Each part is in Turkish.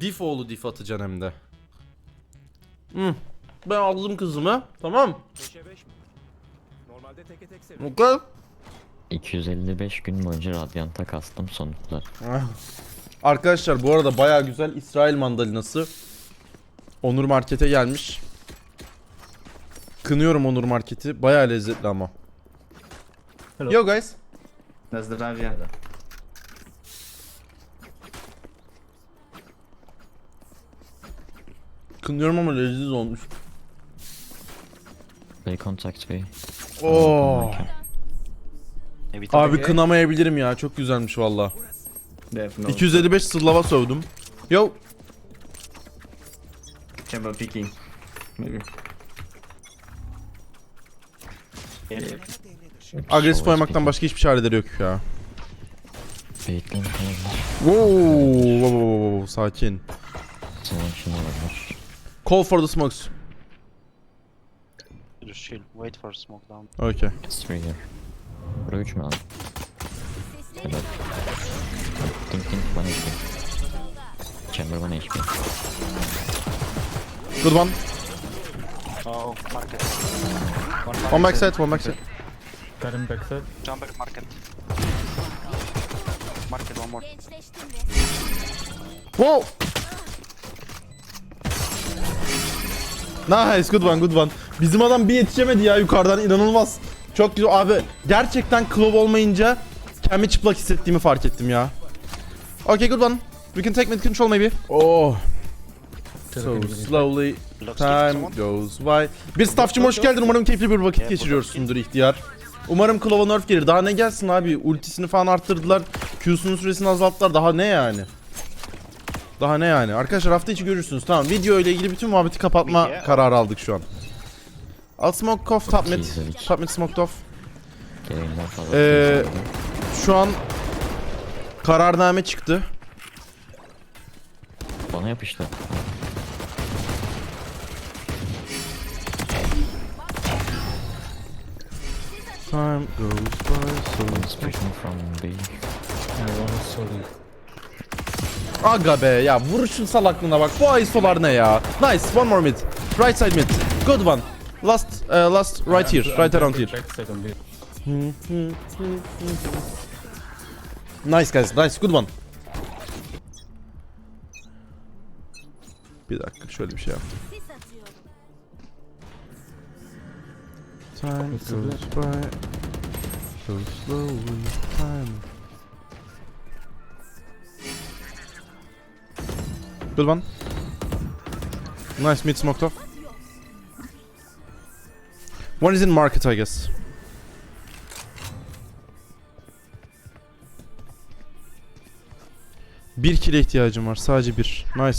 Dif oğlu dif atacaksın hem de. Hı. Ben aldım kızımı. Tamam. 5'e 5 mi? Normalde teke tek seviyorum. Okey. 255 gün boyunca radyanta kastım sonuçlar. Ah. Arkadaşlar bu arada baya güzel İsrail mandalinası. Onur Market'e gelmiş. Kınıyorum Onur Market'i. Baya lezzetli ama. Hello. Yo guys. Nazdravia. Kınıyorum ama lezzetli olmuş. They contact me. Oo. Abi kınamayabilirim ya. Çok güzelmiş valla. No 255 sırlava sövdüm. Yo. chamber picking. Maybe. Yeah. Agresif oynamaktan başka hiçbir çareleri yok ya. Kalabilir. Wow, wow, wow, wow, sakin. Olabilir. Call for the smokes. Just chill. Wait for smoke down. Okay. It's three here. Bura 3 mü lan? Helal. Think think 1 HP. Chamber 1 HP. Good one. Oh, market. One back side, one back side. Got him backside. Jumper market. Market one more. Gençleştim Nice, good one, good one. Bizim adam bir yetişemedi ya yukarıdan inanılmaz. Çok güzel abi. Gerçekten Clove olmayınca kendimi çıplak hissettiğimi fark ettim ya. Okay, good one. We can take mid control maybe. Oh. So slowly time goes by. Bir staffçım hoş geldin. Umarım keyifli bir vakit geçiriyorsundur ihtiyar. Umarım Clove'a nerf gelir. Daha ne gelsin abi? Ultisini falan arttırdılar. Q'sunun süresini azalttılar. Daha ne yani? Daha ne yani? Arkadaşlar hafta içi görürsünüz. Tamam video ile ilgili bütün muhabbeti kapatma kararı aldık şu an. Al smoke off top mid. Top mid smoked off. Ee. Şu an kararname çıktı. Bana yapıştı. Time goes by so from B. One is solid. Aga be ya vuruşun salaklığına bak. Bu ISO'lar ne ya? Nice. One more mid. Right side mid. Good one. Last uh, last right here. Right around here. Nice guys. Nice. Good one. Bir dakika şöyle bir şey yaptım. Time goes by so slowly. Time. Good one. Nice mid smoked off. One is in market I guess. Bir kile ihtiyacım var. Sadece bir. Nice.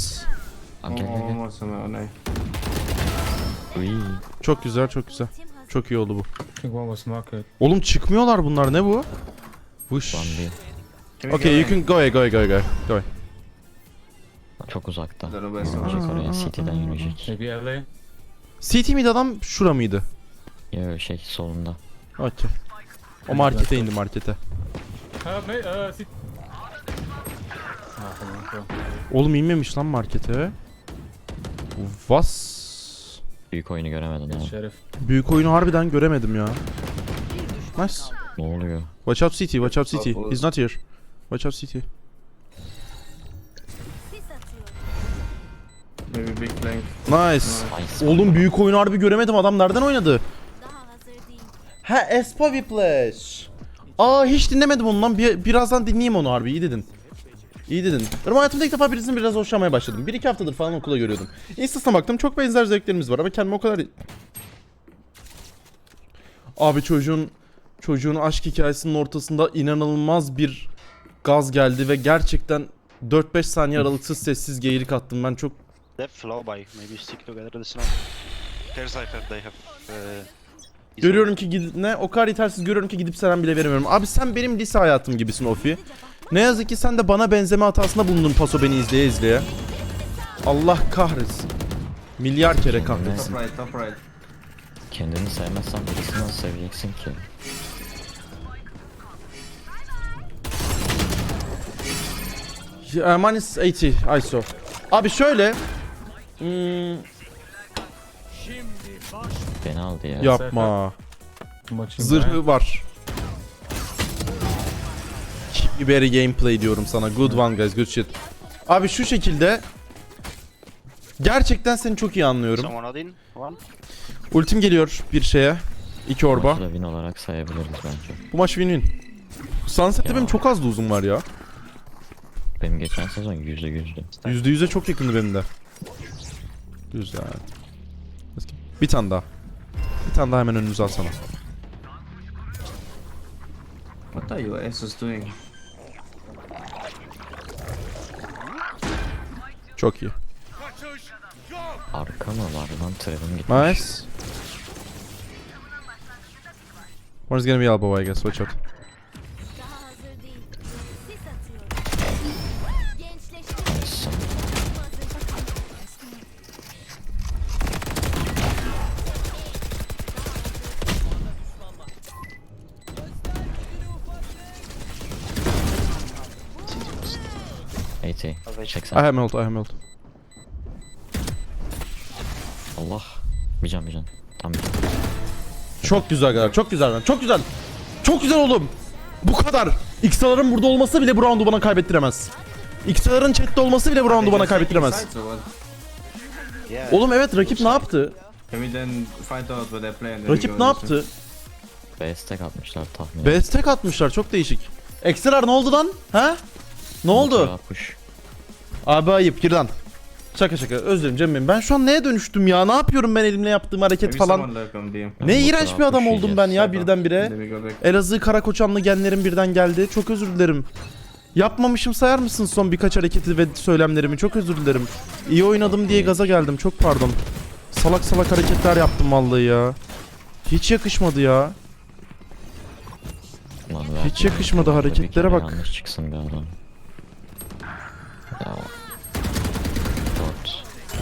Abi gel gel gel. Almost on a knife. Uy. Çok güzel, çok güzel. Çok iyi oldu bu. Think one was market. Oğlum çıkmıyorlar bunlar. Ne bu? Vuş. One Okay, you can go away, go away, go away, go away. Çok uzakta. Yürüyecek oraya. City'den yürüyecek. Maybe LA. CT miydi adam? Şura mıydı? Ya şey solunda. Okey. O markete indi markete. Sit. On, go. Oğlum inmemiş lan markete. Vas. Büyük oyunu ha. Sheriff. Büyük oyunu harbiden göremedim ya. Nice. Ne oluyor? Watch out CT, watch out CT. He's not here. Watch out CT. Maybe big flank. Nice. Nice. Oğlum büyük oyunu harbi göremedim. Adam nereden oynadı? Daha hazır değil. Ha Espa Whiplash. Aa hiç dinlemedim ondan. Bir, birazdan dinleyeyim onu harbi. İyi dedin. İyi dedin. Benim hayatımda ilk defa birisini biraz hoşlanmaya başladım. Bir iki haftadır falan okula görüyordum. Instasına baktım çok benzer zevklerimiz var ama kendime o kadar... Abi çocuğun çocuğun aşk hikayesinin ortasında inanılmaz bir gaz geldi ve gerçekten 4-5 saniye aralıksız sessiz geyirik attım. Ben çok They flow by. Maybe stick together the snow. Here's Cypher. They have. Uh, Görüyorum ki gidip ne o kadar yetersiz görüyorum ki gidip selam bile veremiyorum. Abi sen benim lise hayatım gibisin Ofi. Ne yazık ki sen de bana benzeme hatasında bulundun paso beni izleye izleye. Allah kahretsin. Milyar kere kahretsin. Top right, top right. Kendini sevmezsen birisini nasıl seveceksin ki? Uh, minus 80 ISO. Abi şöyle. Hmm, Beni aldı ya. yapma. Maçın Zırhı var. Very gameplay diyorum sana. Good one guys, good shit. Abi şu şekilde Gerçekten seni çok iyi anlıyorum. Someone Odin? One? Ultim geliyor bir şeye. İki orba. Maçı da win olarak sayabiliriz bence. Bu maç win-win. Sunset'te Ya. benim çok az da uzun var ya. Benim geçen sezon yüzde yüzdü. Yüzde yüze çok yakındı benim de. Güzel. Bir tane daha. Bir tane daha hemen önünüze al sana. What are you asses doing? Çok iyi. Arka mı var lan? Trevin gitmiş. Nice. One's gonna be elbow I guess. Watch out. I have ult, I have ult. Allah. Bir can bir can. Tam bir Çok güzel kadar. Çok güzel lan. Çok güzel. Çok güzel oğlum. Bu kadar. X'ların burada olması bile bu roundu bana kaybettiremez. X'ların chatte olması bile bu roundu bana kaybettiremez. Oğlum evet rakip ne yaptı? Can Rakip ne yaptı? B stack atmışlar tahmin. Best tek atmışlar çok değişik. X'lar ne oldu lan? Ha? Ne oldu? Push. Abi ayıp gir lan. Şaka şaka özür dilerim Cem benim. Ben şu an neye dönüştüm ya? Ne yapıyorum ben elimle yaptığım hareket falan? Ne Bu iğrenç bir adam push oldum ben ya birdenbire. Elazığ Karakoçanlı genlerim birden geldi. Çok özür dilerim. Yapmamışım sayar mısın son birkaç hareketi ve söylemlerimi? Çok özür dilerim. İyi oynadım diye gaza geldim. Çok pardon. Salak salak hareketler yaptım vallahi ya. Hiç yakışmadı ya. Hiç yakışmadı hareketlere bak. Yanlış çıksın bir adam. Ya.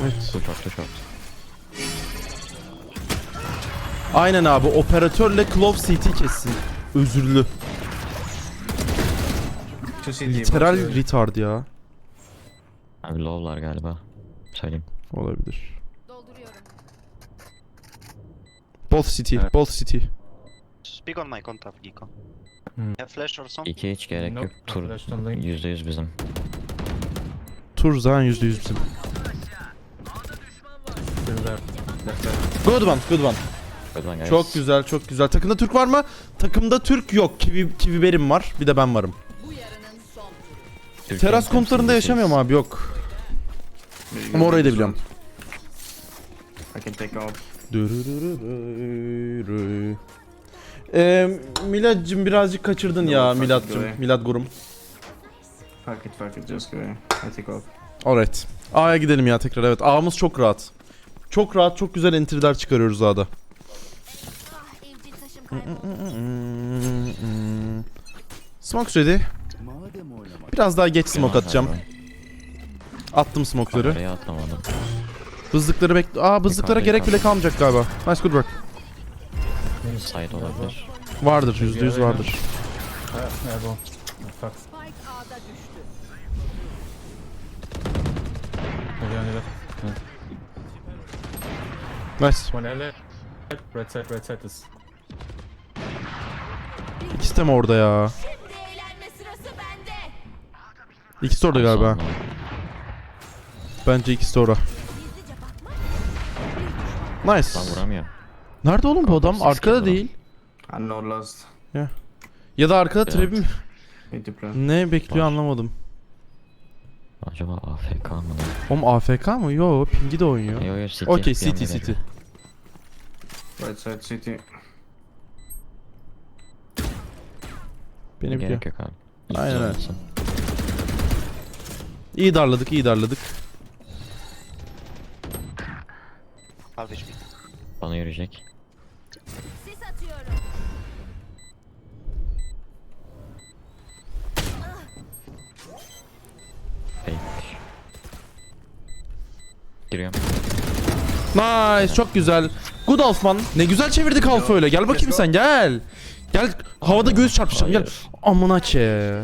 Evet. Bu short. Aynen abi operatörle Clove CT kessin. Özürlü. Literal the retard ya. Abi low'lar galiba. Söyleyeyim. Olabilir. Dolduruyorum. Both city, Evet. both city. Speak on my contact, Giko. Hmm. Have flash or something? İki hiç gerek Nope, yok. Tur flash'tan link. yüzde yüz bizim. Tur zaten %100 bizim. Güzel. Good one, good one. Good one guys. Çok güzel, çok güzel. Takımda Türk var mı? Takımda Türk yok. Kivi, Kivi Berim var. Bir de ben varım. Türkiye'nin Teras temsilcisiyiz. yaşamıyorum abi yok. Ama orayı da biliyorum. I can take off. Dürürürürürü. Ee, Milad'cım birazcık kaçırdın ya Fuck it, Milad'cım. go Milad Gurum. Fuck it, fuck it, just go. I take off. Alright. A'ya gidelim ya tekrar evet. A'mız çok rahat. Çok rahat, çok güzel entry'ler çıkarıyoruz A'da. Evcil taşım kayboldu. Smoke ready. Biraz daha geç smoke atacağım. Attım smoke'ları. Oraya atlamadım. Bızlıkları bekle. Aa bızlıklara gerek bile kalmayacak galiba. Nice good work. Side olabilir. Vardır, %100 vardır. Ha, Erdoğan. Fuck. Spike A'da düştü. Nice. One L. Red side, red side is. İkisi de mi orada ya? Şimdi eğlenme sırası bende. İkisi de orada galiba. Bence ikisi de orada. Gizlice. Nice. Lan vuramıyor. Nerede oğlum bu adam? Arkada değil. I'm not lost. Ya da arkada mi? Play. Ne bekliyor anlamadım. Acaba AFK mı? lan? Oğlum AFK mı? Yo, Pingi de oynuyor. Yo yo City. Okey, bir City City. geliyor. Right side city. Beni biliyor. Gerek yok abi. İlk Aynen öyle. İyi darladık, iyi darladık. HP. Bana yürüyecek. Giriyorum. Nice, çok güzel. Good Alfman. Ne güzel çevirdik Alfa öyle. Gel bakayım sen gel. Gel havada göz çarpışalım gel. Amına ke.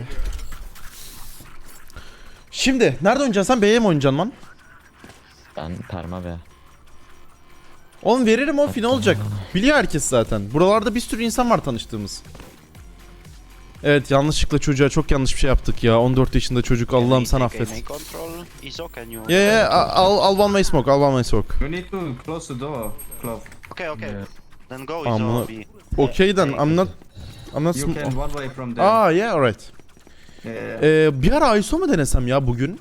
Şimdi nerede oynayacaksın sen B'ye mi oynayacaksın lan? Ben perma ve Oğlum veririm o ne olacak? Biliyor herkes zaten. Buralarda bir sürü insan var tanıştığımız. Evet yanlışlıkla çocuğa çok yanlış bir şey yaptık ya. 14 yaşında çocuk Allah'ım sen affet. Yeah yeah I'll, I'll one way smoke. I'll one way smoke. You need to close the door, Clove. Okay, okay. Yeah. Then go Amına- Iso B. Okay then I'm not I'm not You can one way from there. Aa yeah alright. Yeah. Ee, bir ara ISO mu denesem ya bugün?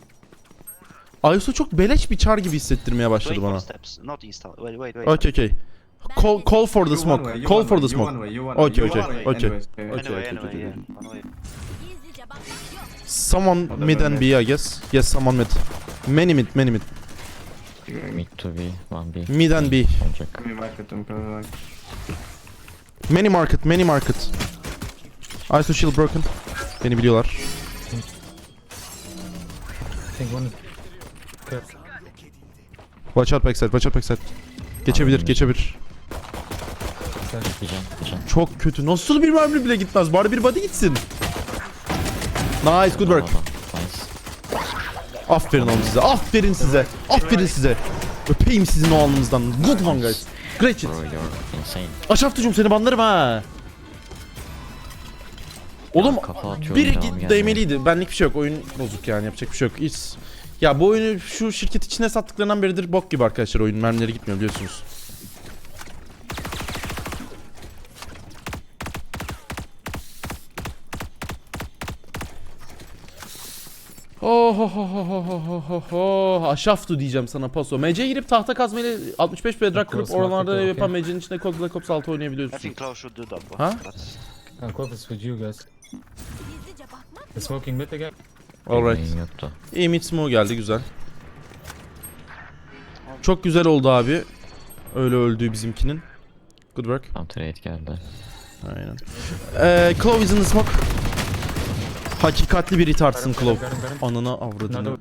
ISO çok beleş bir çar gibi hissettirmeye başladı bana. steps, not install. Wait, wait, wait. Okay okay. Call, call for the smoke. way, Call for way, the smoke. Okay, okay, okay. Okay, okay. Someone Other mid and. B I guess. Yes someone mid. Many mid, many mid. mid to B, one B. Mid and B. Back. Many market, many market. ISO shield broken. Beni biliyorlar. Watch out backside, watch out backside. Geçebilir, Anladım. Diyeceğim, diyeceğim. Çok kötü. Nasıl bir mermi bile gitmez? Bari bir body gitsin. Nice, good work. Aferin oğlum size. Aferin size. Aferin size. Öpeyim sizin o alnınızdan. Good one guys. Great shit. Aşaftıcım seni banlarım ha. Oğlum biri git değmeliydi. Benlik bir şey yok. Oyun bozuk yani yapacak bir şey yok. Hiç. Ya bu oyunu şu şirket içine sattıklarından beridir bok gibi arkadaşlar oyun. Mermileri gitmiyor biliyorsunuz. Oh oh oh oh oh oh oh Aşaftu diyeceğim sana paso. MC girip tahta kazmayla 65 bedrak kırıp oralarda yapan. MC'nin içinde Cold Black Ops 6 I oynayabiliyorsun. think Klaus should do double. Huh? That's I'm close with you guys. The smoking mid again. Alright. İyi mid smoke geldi güzel. Çok güzel oldu abi. Öyle öldüğü bizimkinin. Good work. Tam trade geldi. Aynen. Ee, Clove is in the smoke. Hakikatli bir got him. Ananı avradını.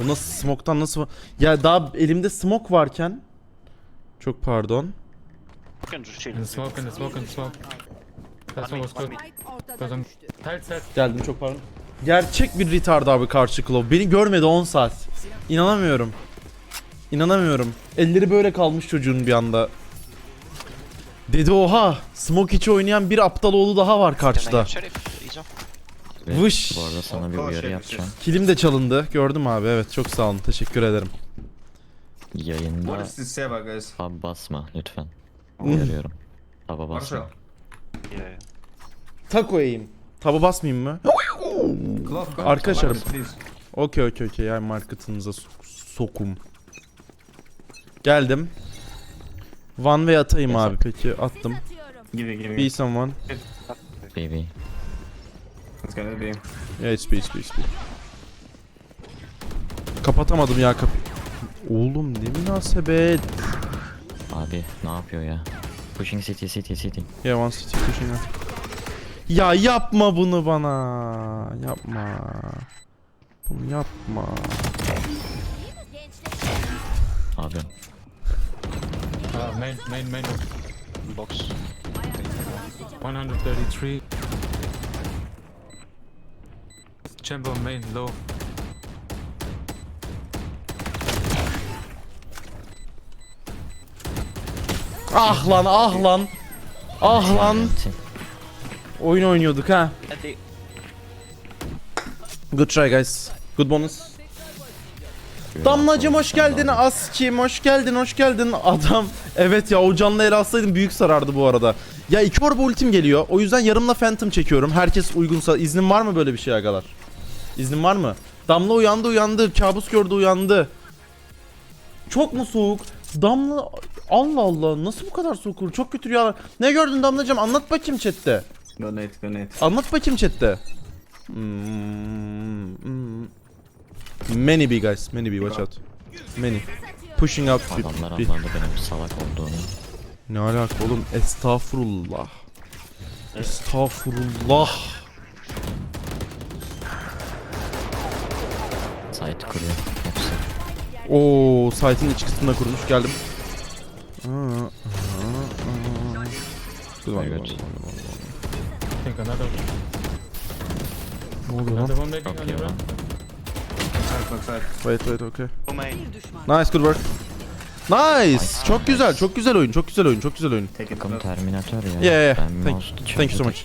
Bu nasıl smoke'tan nasıl... Ya daha elimde smoke varken... Çok pardon. in the smoke, in the smoke, in the smoke. Was good. Tight. Geldim çok pardon. Gerçek bir retard abi karşı Clove. Beni görmedi 10 saat. İnanamıyorum. İnanamıyorum. Elleri böyle kalmış çocuğun bir anda. Dedi oha. Smoke içi oynayan bir aptal oğlu daha var karşıda. Ve Vış. Bu arada sana bir uyarı yapacağım. Kilim de çalındı. Gördüm abi. Evet çok sağ olun. Teşekkür ederim. What Yayında is this Seba, guys? tab basma lütfen. Uyarıyorum. Taba basma. Marshall. Yeah. Taco. Taba basmayayım mı? Clove, come. Arkadaşlar- Marcus, please. Okey okey okey. Yani marketınıza so- sokum. Geldim. One way atayım abi peki. Attım. Give it, give Be it. someone. BB. It's gonna be. Yeah it's B it's B it's B. Kapatamadım ya kapı. Oğlum ne münasebet. Abi ne yapıyor ya? Pushing city city city. Yeah one city pushing up. Ya yapma bunu bana. Yapma. Bunu yapma. Abi Uh, main, main, main. Box. 133. Chamber main, low. Ah lan ah lan. Ah lan. Oyun oynuyorduk ha. Good try guys. Good bonus. Damlacım hoş geldin. Askim hoş geldin hoş geldin. Adam. Evet ya o canlı el alsaydım büyük sarardı bu arada. Ya iki orba ultim geliyor. O yüzden yarımla Phantom çekiyorum. Herkes uygunsa. İznin var mı böyle bir şey agalar? İznin var mı? Damla uyandı uyandı. Kabus gördü uyandı. Çok mu soğuk? Damla Allah Allah nasıl bu kadar soğuk olur? Çok kötü rüyalar. Ne gördün Damlacığım? Anlat bakayım chatte. Go Nate, go Nate. Anlat bakayım chatte. Hmm, hmm. Many B guys, many B watch out. Many. Pushing B. Adamlar anladı benim salak olduğumu. Ne alaka oğlum? Estağfurullah. Estağfurullah. Site kuruyor. Hepsi. Oo, site'in iç kısmına kurmuş geldim. One, good I think another. Ne oluyor lan? another one maybe on your lan. Wait wait okay. Nice good work. Nice. Çok güzel. Çok güzel oyun. Çok güzel oyun. Çok güzel oyun. Takım. Terminator ya. Yeah, yeah. Ben Thank- mouse Thank you so much.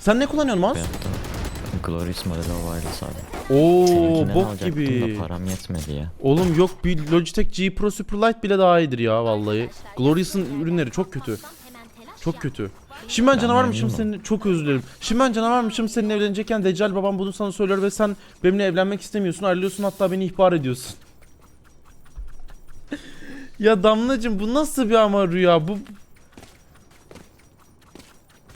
Sen ne kullanıyorsun mouse? Glorious Model Wireless abi. Oo bok gibi. Da param yetmedi ya. Oğlum yok bir Logitech G Pro Superlight bile daha iyidir ya vallahi. Glorious'ın ürünleri çok kötü. Çok kötü. Şimdi ben canavarmışım senin çok özür dilerim. Şimdi ben canavarmışım seninle evlenecekken Deccal babam bunu sana söylüyor ve sen benimle evlenmek istemiyorsun ayrılıyorsun hatta beni ihbar ediyorsun. ya Damlacım bu nasıl bir ama rüya bu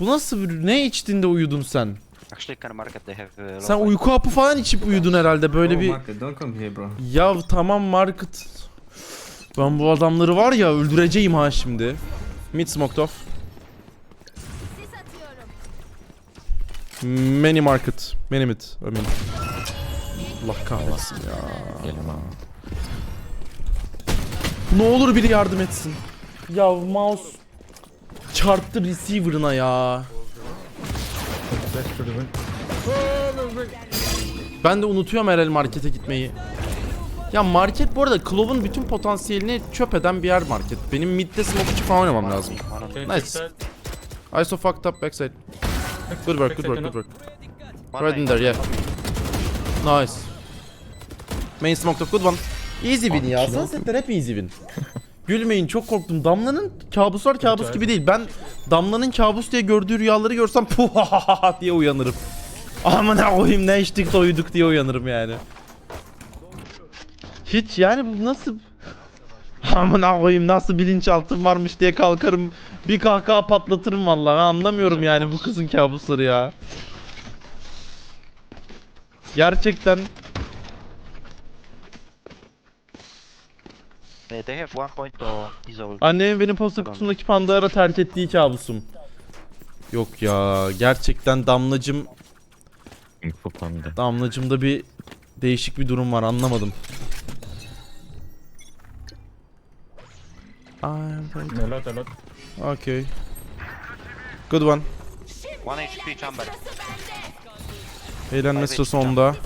Bu nasıl bir ne içtin de uyudun sen? Actually, can market they have. Uh, Sen uyku hapı falan içip uyudun herhalde böyle bir Market, don't come here, bro. Ya tamam market. Ben bu adamları var ya öldüreceğim ha şimdi. Mid smoked off. Many market. Many mid. I mean. Allah kahretsin ya. Gelin. Ne olur biri yardım etsin. Ya mouse çarptı receiver'ına ya. Ben de unutuyorum herhalde markete gitmeyi. Ya market bu arada Clove'un bütün potansiyelini çöp eden bir yer market. Benim midde smoke içi falan oynamam lazım. Nice. I so fucked up backside. Good work, good work, good work. Right in there, yeah. Nice. Main smoked up, good one. Easy win ya. Sunsetler hep easy win. Gülmeyin çok korktum. Damla'nın kabuslar kabus gibi değil. Ben Damla'nın kabus diye gördüğü rüyaları görsem puhahaha diye uyanırım. Amına koyayım ne içtik de uyuduk diye uyanırım yani. Hiç yani bu nasıl... Amına koyayım nasıl bilinçaltım varmış diye kalkarım. Bir kahkaha patlatırım vallahi. Ben anlamıyorum yani bu kızın kabusları ya. Gerçekten They have one point or he's all. annemin benim posta kutusundaki pandara terk ettiği kabusum. Yok ya gerçekten damlacım Info panda. damlacımda bir değişik bir durum var anlamadım. I'm fine. A lot, a lot. Okay. Good one. One HP chamber. Eğlenme sırası onda.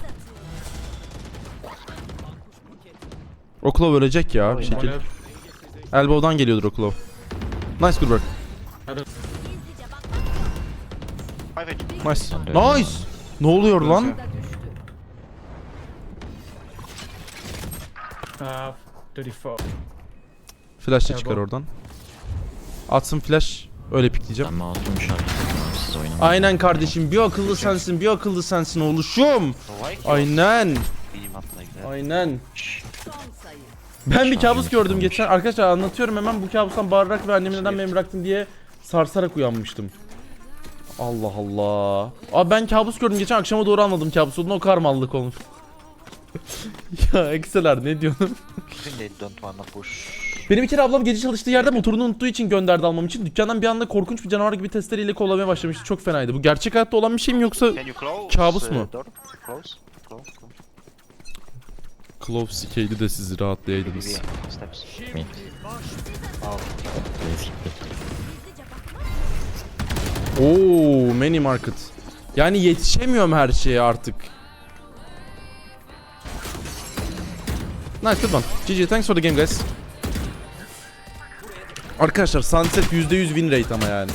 Oklov ölecek ya bir şekilde. Elbow'dan geliyordur Oklov. Nice HP. Nice. Nice. Ne oluyor lan? Ah, 34. Flash da çıkar oradan. Atsın flash. Öyle pikleyeceğim. Ben siz oynamayın. Aynen kardeşim. Bir akıllı sensin. Bir akıllı sensin he Aynen. Aynen. Ben bir kabus gördüm geçen. Arkadaşlar anlatıyorum hemen bu kabustan bağırarak ve annemi neden beni bıraktın diye sarsarak uyanmıştım. Allah Allah. Abi ben kabus gördüm geçen akşama doğru anladım kabus olduğunu o karmallık olmuş. ya ekseler ne diyorsun? I think they don't wanna push. Benim bir kere ablam gece çalıştığı yerde motorunu unuttuğu için gönderdi almam için. Dükkandan bir anda korkunç bir canavar gibi testereyle kovalamaya başlamıştı. Çok fenaydı. Bu gerçek hayatta olan bir şey mi yoksa? Kabus mu? Close. Close. Clove sikeydi de sizi rahatlayaydınız. Steps. Basic. Oo, many market. Yani yetişemiyorum her şeye artık. Nice good one. GG thanks for the game guys. Arkadaşlar Sunset %100 win rate ama yani.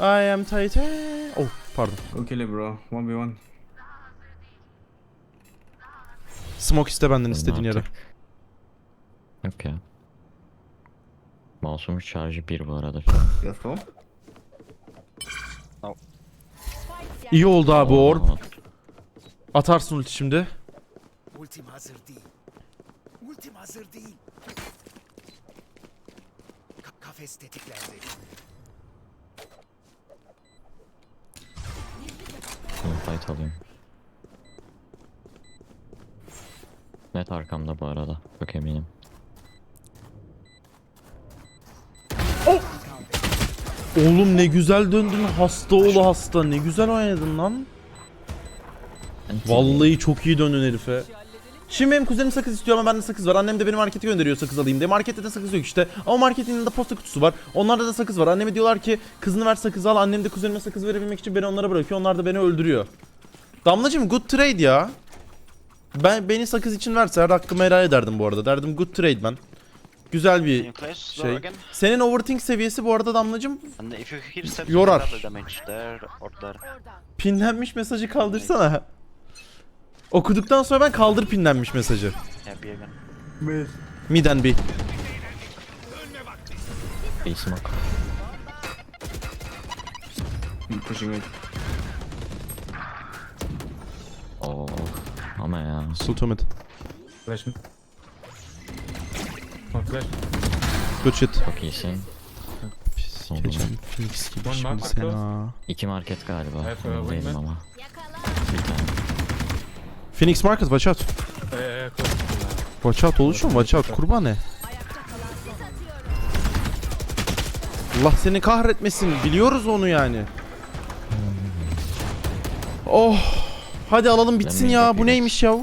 I am Titan. Pardon. Go kill it, bro. 1v1. Smoke iste benden istediğin yere. Artık. Yok ya. Mouse'umun şarjı 1 bu arada. Have four? İyi oldu abi Oo, orb. Atarsın ulti şimdi. Ultim hazır değil. Ultim hazır değil. Ka- kafes tetiklendi. Fight alayım. Net arkamda bu arada. Çok eminim. Oğlum ne güzel döndün hasta oğlu hasta. Ne güzel oynadın lan. Vallahi çok iyi döndün herife. Şimdi benim kuzenim sakız istiyor ama bende sakız var. Annem de beni markete gönderiyor sakız alayım diye. Markette de sakız yok işte. Ama marketin yanında posta kutusu var. Onlarda da sakız var. Anneme diyorlar ki kızını ver sakız al. Annem de kuzenime sakız verebilmek için beni onlara bırakıyor. Onlar da beni öldürüyor. Damlacım good trade ya. Ben beni sakız için verse her hakkımı helal ederdim bu arada. Derdim good trade ben. Güzel bir şey. Senin overthink seviyesi bu arada Damlacım Yorar. pinlenmiş mesajı kaldırsana. Okuduktan sonra ben kaldır pinlenmiş mesajı. Mid. Miden bir. Bir smoke. I'm pushing. Oo. Ama ya. Sultan mid. Flash mid. One flash. Good shit. Çok iyisin. Geçen Phoenix gibi One şimdi mark, sen close. ha. İki market galiba. Evet, Emin değilim wingman. ama. Yakala. Bir tane. Phoenix Market watch out. Close. Watch out oluşum watch out kurban ne? Allah seni kahretmesin biliyoruz onu yani. Oh. Hadi alalım bitsin Ben ya bu neymiş ya?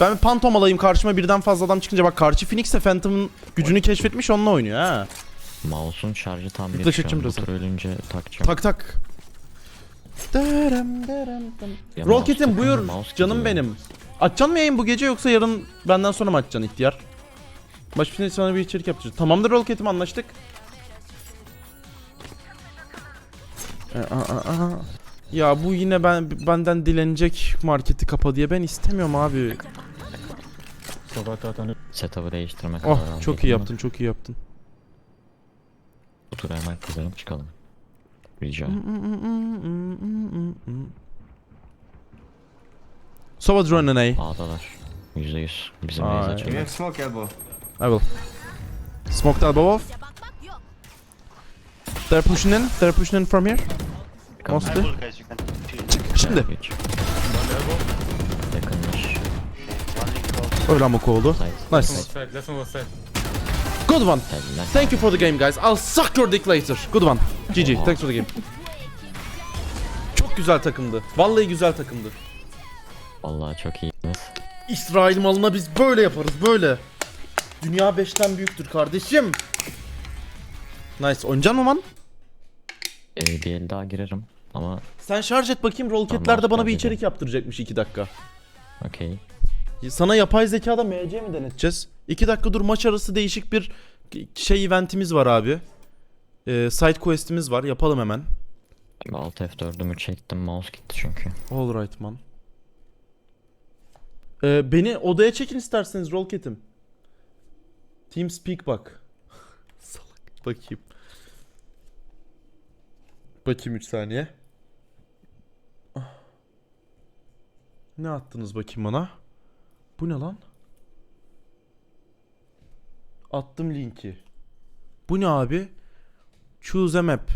Ben bir pantom alayım karşıma birden fazla adam çıkınca bak karşı Phoenix de Phantom'ın gücünü keşfetmiş onunla oynuyor ha. Mouse'un şarjı tam bu biraz. tur ölünce takacağım. Tak tak. Ya Rocket'im mouse buyur mouse canım gidiyor. benim. Açacaksın mı yayın bu gece yoksa yarın benden sonra mı açacaksın ihtiyar? Baş bir sana bir içerik yapacağız. Tamamdır Rocket'im anlaştık. E, a, a, a. Ya bu yine ben benden dilenecek marketi kapa diye ben istemiyorum abi. Setup'ı değiştirmek Oh çok iyi yaptın çok iyi yaptın. Bu turu hemen kazanıp çıkalım. Rica. Sova drone A. A'dalar. %100. Bizim Ay. base We açıldı. have smoke elbow. I will. Smoked elbow off. They're pushing in. They're pushing in from here. Mostly. You. Çık şimdi. Yakınmış. Öyle amok oldu. Nice. Good one. Thank you for the game guys. I'll suck your dick later. Good one. GG. Thanks for the game. Çok güzel takımdı. Vallahi güzel takımdı. Vallahi çok iyisiniz. İsrail malına biz böyle yaparız böyle. Dünya 5'ten büyüktür kardeşim. Nice. Oynayacaksın mı man? Ee, bir el daha girerim. Ama Sen şarj et bakayım. Rollcat'ler de bana bir içerik yaptıracakmış 2 dakika. okey. Sana yapay zekada MC mi deneteceğiz? 2 dakika dur maç arası değişik bir şey eventimiz var abi. Ee, side quest'imiz var. Yapalım hemen. Alt F4'ümü çektim. Mouse gitti çünkü. Alright man. Ee, beni odaya çekin isterseniz Rollcat'im. TeamSpeak bak. Salak. Bakayım. Bakayım 3 saniye. Ne attınız bakayım bana? Bu ne lan? Attım linki. Bu ne abi? Choose a map.